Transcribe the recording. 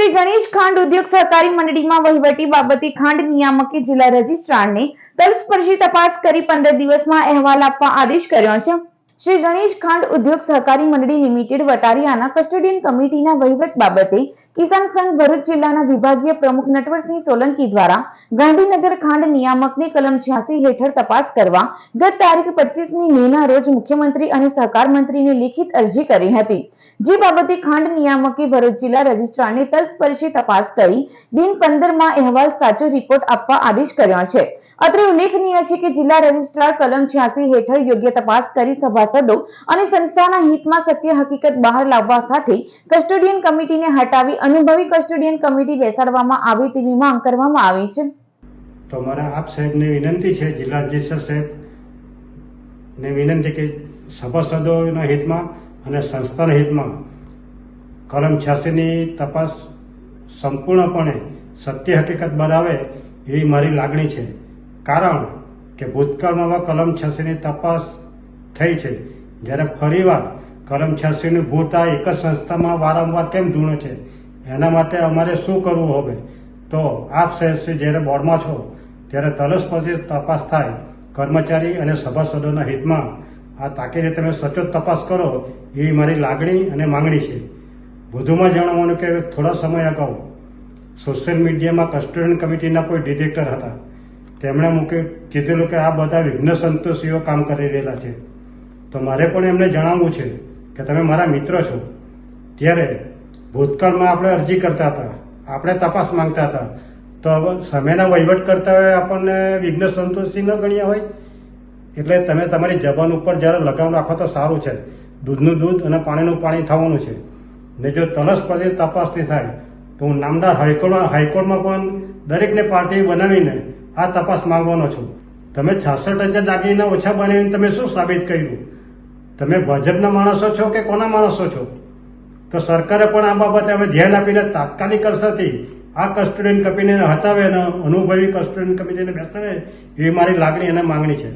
શ્રી ગણેશ ખાંડ ઉદ્યોગ સહકારી મંડળીમાં વહીવટી બાબતે ખાંડ નિયામકે જિલ્લા રજિસ્ટ્રારને તલસ્પર્શી તપાસ કરી પંદર દિવસમાં અહેવાલ આપવા આદેશ કર્યો છે. શ્રી ગણેશ ખાંડ ઉદ્યોગ સહકારી મંડળી લિમિટેડ વટારિયાના કસ્ટોડિયન કમિટીના વહીવટ બાબતે કિસાન સંઘ ભરૂચ જિલ્લાના વિભાગીય પ્રમુખ નટવરસિંહ સોલંકી દ્વારા ગાંધીનગર ખાંડ નિયામકની કલમ છ્યાસી હેઠળ તપાસ કરવા ગત તારીખ પચીસમી મેના રોજ મુખ્યમંત્રી અને સહકાર મંત્રીને લિખિત અરજી કરી હતી. જે બાબતે ખાંડ નિયામકે ભરૂચ જિલ્લા રજિસ્ટ્રારને તલસ્પર્શી તપાસ કરી દિન પંદરમાં અહેવાલ સાચો રિપોર્ટ આપવા આદેશ કર્યો છે. અત્રે ઉલ્લેખનીય છે કે જિલ્લા રજિસ્ટ્રાર કલમ છ્યાસી હેઠળ યોગ્ય તપાસ કરી સભાસદો અને સંસ્થાના હિતમાં સત્ય હકીકત બહાર લાવવા સાથે કસ્ટોડિયન કમિટીને હટાવી અનુભવી કસ્ટોડિયન કમિટી બેસાડવામાં આવે તેવી માંગ કરવામાં આવી છે. તો મારા આપ સાહેબને વિનંતી છે, જિલ્લા રજિસ્ટ્રાર સાહેબ ને વિનંતી કે સભાસદોના હિતમાં અને સંસ્થાના હિતમાં કલમ છ્યાસીની તપાસ સંપૂર્ણપણે સત્ય હકીકત બનાવે એવી મારી લાગણી છે. કારણ કે ભૂતકાળમાં આવા કલમ છ્યાસીની તપાસ થઈ છે. જ્યારે ફરીવાર કલમ છ્યાસીનું ભૂત આ એક જ સંસ્થામાં વારંવાર કેમ ધૂણે છે? એના માટે અમારે શું કરવું હવે? તો આપ સાહેબ જ્યારે બોર્ડમાં છો, ત્યારે તરસ પછી તપાસ થાય. કર્મચારી અને સભાસદોના હિતમાં આ તાકીદે તમે સચોટ તપાસ કરો એવી મારી લાગણી અને માંગણી છે. વધુમાં જણાવવાનું કે થોડા સમય અગાઉ સોશિયલ મીડિયામાં કસ્ટોડિયન કમિટીના કોઈ ડિરેક્ટર હતા. તેમણે મૂકે કીધેલું કે આ બધા વિઘ્ન સંતોષીઓ કામ કરી રહેલા છે. તો મારે પણ એમને જણાવવું છે કે તમે મારા મિત્ર છો. ત્યારે ભૂતકાળમાં આપણે અરજી કરતા હતા, આપણે તપાસ માંગતા હતા. તો સમયના વહીવટ કરતા હોય આપણને વિઘ્ન સંતોષી ન ગણ્યા હોય? એટલે તમે તમારી જબાન ઉપર જ્યારે લગામ રાખો તો સારું છે. દૂધનું દૂધ અને પાણીનું પાણી થવાનું છે. ને જો તલસ પરથી તપાસથી થાય, તો હું નામદાર હાઈકોર્ટમાં હાઈકોર્ટમાં પણ દરેકને પાર્ટી બનાવીને આ તપાસ માંગવાનો છું. તમે છાસઠ હજાર દાગીના ઓછા બનાવીને તમે શું સાબિત કર્યું? તમે ભાજપના માણસો છો કે કોના માણસો છો? તો સરકારે પણ આ બાબતે હવે ધ્યાન આપીને તાત્કાલિક અસરથી આ કસ્ટોડિયન કમિટીને હટાવે અને અનુભવી કસ્ટોડિયન કમિટીને બેસાડે એવી મારી લાગણી અને માંગણી છે.